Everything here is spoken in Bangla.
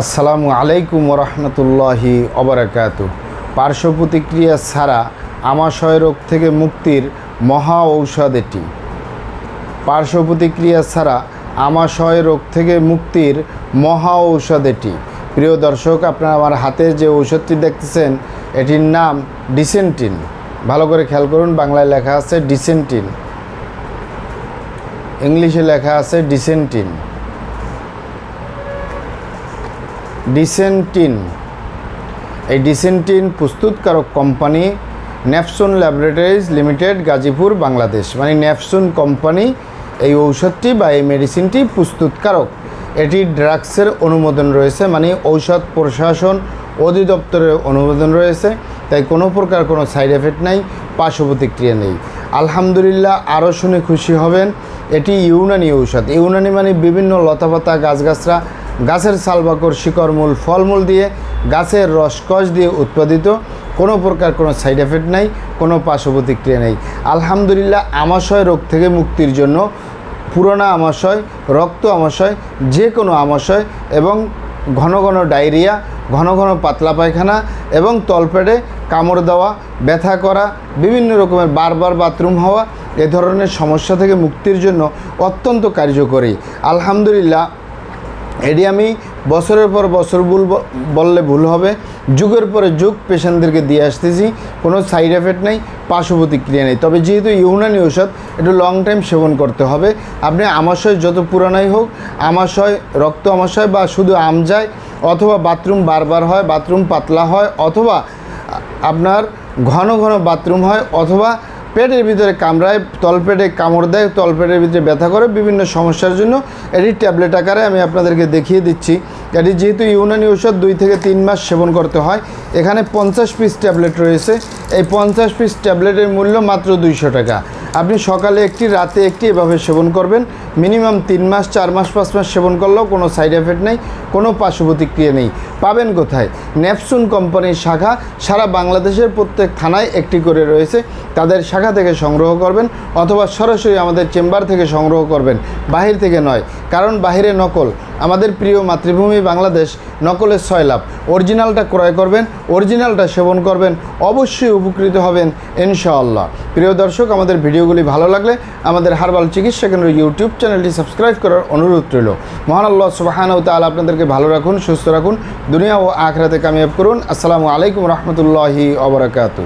আসসালামু আলাইকুম রহমতুল্লাহি অবরাকাত পার্শ্ব প্রতিক্রিয়া ছাড়া আমাশয় রোগ থেকে মুক্তির মহা ঔষধ এটি। পার্শ্ব প্রতিক্রিয়া ছাড়া আমাশয় রোগ থেকে মুক্তির মহা ঔষধ এটি। প্রিয় দর্শক, আপনারা আমার হাতে যে ঔষধটি দেখতেছেন, এটির নাম ডিসেন্টিন। ভালো করে খেয়াল করুন, বাংলায় লেখা আছে ডিসেন্টিন। ইংলিশে লেখা আছে ডিসেন্টিন। ডিসেন্টিন। এই ডিসেন্টিন প্রস্তুতকারক company Napson laboratories limited, Gazipur, Bangladesh. মানে ন্যাপসন কোম্পানি এই ঔষধটি বা এই মেডিসিনটি প্রস্তুতকারক। এটি ড্রাগসের অনুমোদন রয়েছে মানে ঔষধ প্রশাসন অধিদপ্তরের অনুমোদন রয়েছে। তাই কোনো প্রকার কোনো সাইড এফেক্ট নাই পার্শ্ব প্রতিক্রিয়া নেই। আলহামদুলিল্লাহ আরও শুনে খুশি হবেন, এটি ইউনানি ঔষধ। ইউনানি মানে বিভিন্ন লতাপাতা গাছগাছরা গাছের সালবাকর শিকড়মূল, ফলমূল দিয়ে গাছের রসকস দিয়ে উৎপাদিত। কোনো প্রকার কোনো সাইড এফেক্ট নাই, কোনো পার্শ্ব প্রতিক্রিয়া নেই। আলহামদুলিল্লাহ, আমাশয় রোগ থেকে মুক্তির জন্য পুরোনো আমাশয়, রক্ত আমাশয় যে কোনো আমাশয় এবং ঘন ঘন ডায়রিয়া, ঘন ঘন পাতলা পায়খানা এবং তলপেটে কামড় দেওয়া, ব্যথা করা, বিভিন্ন রকমের বারবার বাথরুম হওয়া, এ ধরনের সমস্যা থেকে মুক্তির জন্য অত্যন্ত কার্যকরী। আলহামদুলিল্লাহ এটি আমি বছরের পর বছর ভুল বললে ভুল হবে। যুগের পরে যুগ পেশেন্টদেরকে দিয়ে আসতেছি। কোনো সাইড এফেক্ট নেই পার্শ্ব প্রতিক্রিয়া নেই। তবে যেহেতু ইউনানি ঔষধ, একটু লং টাইম সেবন করতে হবে। আপনি আমাশয় যত পুরানাই হোক, আমাশয়, রক্ত আমাশয় বা শুধু আম যায়, অথবা বাথরুম বারবার হয়, বাথরুম পাতলা হয়, অথবা আপনার ঘন ঘন বাথরুম হয়, অথবা পেটের ভিতরে কামড়ায়, তলপেটে কামড় দেয়, তলপেটের ভিতরে ব্যথা করে, বিভিন্ন সমস্যার জন্য এটি ট্যাবলেট আকারে আমি আপনাদেরকে দেখিয়ে দিচ্ছি। এটি যেহেতু ইউনানি ঔষধ, দুই থেকে তিন মাস সেবন করতে হয়। এখানে পঞ্চাশ পিস ট্যাবলেট রয়েছে। এই পঞ্চাশ পিস ট্যাবলেটের মূল্য মাত্র দুইশো টাকা। আপনি সকালে একটি, রাতে একটি এভাবে সেবন করবেন। মিনিমাম তিন মাস, চার মাস, পাঁচ মাস সেবন করলেও কোনো সাইড এফেক্ট নেই, কোনো পার্শ্ব প্রতিক্রিয়া নেই। পাবেন কোথায়? ন্যাপসুন কোম্পানির শাখা সারা বাংলাদেশের প্রত্যেক থানায় একটি করে রয়েছে। তাদের শাখা থেকে সংগ্রহ করবেন অথবা সরাসরি আমাদের চেম্বার থেকে সংগ্রহ করবেন। বাহির থেকে নয়, কারণ বাহিরে নকল। আমাদের প্রিয় মাতৃভূমি বাংলাদেশ, নকলের ছয় লাভ। অরিজিনালটা ক্রয় করবেন, অরিজিনালটা সেবন করবেন, অবশ্যই উপকৃত হবেন, ইনশাআল্লাহ। প্রিয় দর্শক, আমাদের ভিডিওগুলি ভালো লাগলে আমাদের হারবাল চিকিৎসা কেন্দ্র ইউটিউব চ্যানেলটি সাবস্ক্রাইব করার অনুরোধ রইল। মহান আল্লাহ সুবাহানাউ তাআলা আপনাদেরকে ভালো রাখুন, সুস্থ রাখুন। দুনিয়া ও আখরাতে কামিয়াব করুন। আসসালামু আলাইকুম রহমতুল্লাহি অবরাকাতু